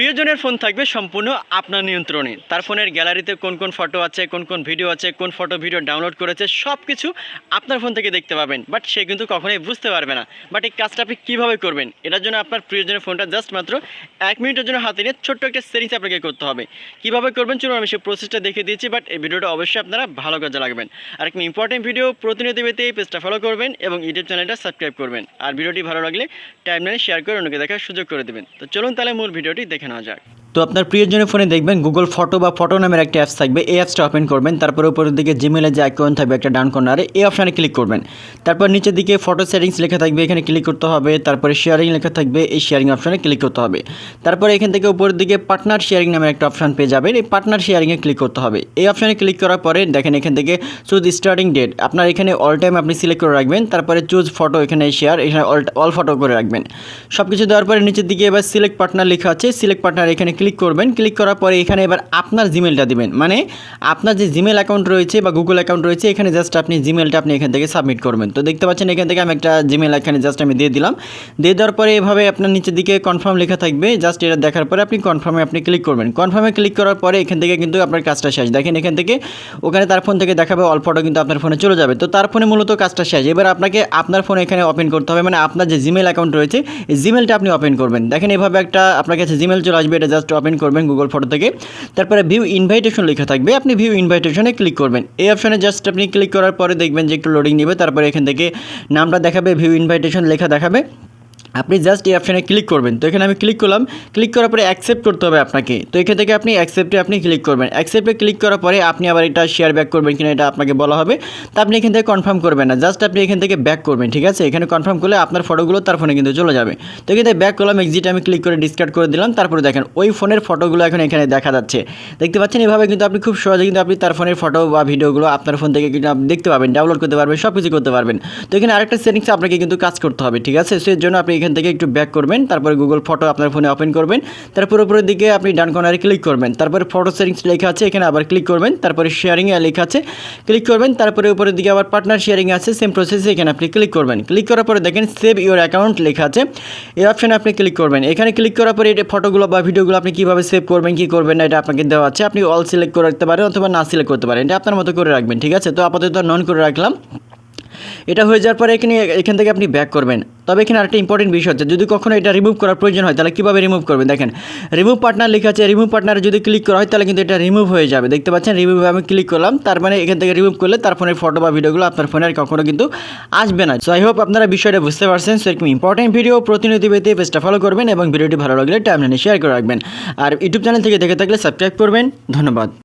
প্রিয়জনের ফোন থাকবে সম্পূর্ণ আপনার নিয়ন্ত্রণে। তার ফোনের গ্যালারিতে কোন কোন ফটো আছে, কোন কোন ভিডিও আছে, কোন ফটো ভিডিও ডাউনলোড করেছে সব কিছু আপনার ফোন থেকে দেখতে পাবেন। বাট সে কিন্তু কখনোই বুঝতে পারবে না। বাট এই কাজটা আপনি কীভাবে করবেন? এটার জন্য আপনার প্রিয়জনের ফোনটা জাস্ট মাত্র এক মিনিটের জন্য হাতে নিয়ে ছোট্ট একটা সেটিংস আপনাকে করতে হবে। কীভাবে করবেন? চলুন আমি সেই প্রসেসটা দেখিয়ে দিয়েছি, বাট এই ভিডিওটা অবশ্যই আপনারা ভালো কাজে লাগবেন। আর একটা ইম্পর্টেন্ট ভিডিও প্রতিনিয়ত পেতে এই পেজটা ফলো করবেন এবং ইউটিউব চ্যানেলটা সাবস্ক্রাইব করবেন। আর ভিডিওটি ভালো লাগলে টাইম লাইনে শেয়ার করে অন্যকে দেখার সুযোগ করে দেবেন। তো চলুন তাহলে মূল ভিডিওটি দেখে নেওয়া যাক তো আপনার প্রিয়জনের ফোনে দেখবেন গুগল ফটো বা ফটো নামের একটা অ্যাপস থাকবে। এই অ্যাপসটা ওপেন করবেন, তারপর উপরের দিকে জিমেলের যে অ্যাকাউন্ট থাকবে একটা ডান কর্নারে এই অপশানে ক্লিক করবেন। তারপর নিচের দিকে ফটো সেটিংস লেখা থাকবে, এখানে ক্লিক করতে হবে। তারপরে শেয়ারিং লেখা থাকবে, এই শেয়ারিং অপশানে ক্লিক করতে হবে। তারপরে এখান থেকে উপরের দিকে পার্টনার শেয়ারিং নামের একটা অপশান পেয়ে যাবেন, এই পার্টনার শেয়ারিংয়ে ক্লিক করতে হবে। এই অপশানে ক্লিক করার পরে দেখেন এখান থেকে চুজ স্টার্টিং ডেট আপনার এখানে অল টাইম আপনি সিলেক্ট করে রাখবেন, তারপরে চুজ ফটো এখানে শেয়ার এখানে অল অল ফটো করে রাখবেন। সব কিছু দেওয়ার পরে নিচের দিকে এবার সিলেক্ট পার্টনার লেখা আছে সিলেক্ট পার্টনার এখানে ক্লিক করবেন ক্লিক করার পরে এখানে এবার আপনার জিমেলটা দিবেন। মানে আপনার যে জিমেল অ্যাকাউন্ট রয়েছে বা গুগল অ্যাকাউন্ট রয়েছে, এখানে জাস্ট আপনি জিমেলটা আপনি এখান থেকে সাবমিট করবেন। তো দেখতে পাচ্ছেন এখান থেকে আমি একটা জিমেল এখানে জাস্ট আমি দিয়ে দিলাম। দিয়ে দেওয়ার পরে এভাবে আপনার নিচের দিকে কনফার্ম লেখা থাকবে। জাস্ট এটা দেখার পরে আপনি কনফার্মে আপনি ক্লিক করবেন। কনফার্মে ক্লিক করার পরে এখান থেকে কিন্তু আপনার কাজটা শেষ। দেখেন এখান থেকে ওখানে তার ফোন থেকে দেখাবে অল ফটো কিন্তু আপনার ফোনে চলে যাবে। তো তার ফোনে মূলত কাজটা শেষ। এবার আপনাকে আপনার ফোন এখানে ওপেন করতে হবে। মানে আপনার যে জিমেল অ্যাকাউন্ট রয়েছে, এই জিমেলটা আপনি ওপেন করবেন। দেখেন এভাবে একটা আপনার কাছে জিমেল চলে আসবে। এটা জাস্ট ওপেন করবেন গুগল ফটো থেকে। তারপরে ভিউ ইনভাইটেশন লেখা থাকবে। আপনি ভিউ ইনভাইটেশনে ক্লিক করবেন। এই অপশনে জাস্ট আপনি ক্লিক করার পরে দেখবেন যে একটু লোডিং নেবে। তারপরে এখান থেকে নামটা দেখাবে ভিউ ইনভাইটেশন লেখা দেখাবে। আপনি জাস্ট এই অপশানে ক্লিক করবেন। তো এখানে আমি ক্লিক করলাম। ক্লিক করার পরে অ্যাকসেপ্ট করতে হবে আপনাকে। তো এখান থেকে আপনি অ্যাকসেপ্টে আপনি ক্লিক করবেন। অ্যাকসেপ্টে ক্লিক করার পরে আপনি আবার এটা শেয়ার ব্যাক করবেন কিনা এটা আপনাকে বলা হবে। তো আপনি এখান থেকে কনফার্ম করবেন না। জাস্ট আপনি এখান থেকে ব্যাক করবেন, ঠিক আছে? এখানে কনফার্ম করলে আপনার ফটোগুলো তার ফোনে কিন্তু চলে যাবে। তো এখান ব্যাক করলাম এক্সিট আমি ক্লিক করে ডিসকার্ড করে দিলাম। তারপরে দেখেন, ওই ফোনের ফটোগুলো এখন এখানে দেখা যাচ্ছে। দেখতে পাচ্ছেন? এভাবে কিন্তু আপনি খুব সহজে কিন্তু আপনি তার ফোনের ফটো বা ভিডিওগুলো আপনার ফোন থেকে কিন্তু আপনি দেখতে পাবেন ডাউনলোড করতে পারবেন সব কিছু করতে পারবেন। তো এখানে আরেকটা সেটিংস আপনাকে কিন্তু কাজ করতে হবে, ঠিক আছে? সেই জন্য আপনি এখান থেকে একটু ব্যাক করবেন, তারপরে গুগল ফটো আপনার ফোনে ওপেন করবেন তারপর উপরের দিকে আপনি ডান কর্নারে ক্লিক করবেন, তারপরে ফটো সেটিংস লেখা আছে, এখানে আবার ক্লিক করবেন, তারপরে শেয়ারিংয়ে লেখা আছে ক্লিক করবেন, তারপরে উপরের দিকে আবার পার্টনার শেয়ারিং আছে সেম প্রসেসে এখানে আপনি ক্লিক করবেন ক্লিক করার পরে দেখেন সেভ ইউর অ্যাকাউন্ট লেখা আছে, এই অপশানে আপনি ক্লিক করবেন, এখানে ক্লিক করার পরে এটা ফটোগুলো বা ভিডিওগুলো আপনি কীভাবে সেভ করবেন, কী করবেন না, এটা আপনাকে দেওয়া আছে, আপনি অল সিলেক্ট করে রাখতে পারেন অথবা না সিলেক্ট করতে পারেন, এটা আপনার মতো করে রাখবেন, ঠিক আছে? তো আপাতত নন করে রাখলাম। এটা হয়ে যাওয়ার পরে এখানে এখান থেকে আপনি ব্যাক করবেন। তবে এখানে আরেকটা ইম্পর্টেন্ট বিষয় হচ্ছে, যদি কখনো এটা রিমুভ করার প্রয়োজন হয়, তাহলে কীভাবে রিমুভ করবেন? দেখেন রিমুভ পার্টনার লেখা আছে রিমুভ পার্টনারে যদি ক্লিক করা হয়, তাহলে কিন্তু এটা রিমুভ হয়ে যাবে। দেখতে পাচ্ছেন রিমুভ আমি ক্লিক করলাম, তার মানে এখান থেকে রিমুভ করলে তার ফোনের ফটো বা ভিডিওগুলো আপনার ফোনে আর কখনো কিন্তু আসবে না। সো আই হোপ আপনারা বিষয়টা বুঝতে পারছেন। সো এরকম ইম্পর্টেন্ট ভিডিও প্রতিনিধি পেতে পেজটা ফলো করবেন এবং ভিডিওটি ভালো লাগলে টাইম শেয়ার করে রাখবেন। আর ইউটিউব চ্যানেল থেকে দেখে থাকলে সাবস্ক্রাইব করবেন। ধন্যবাদ।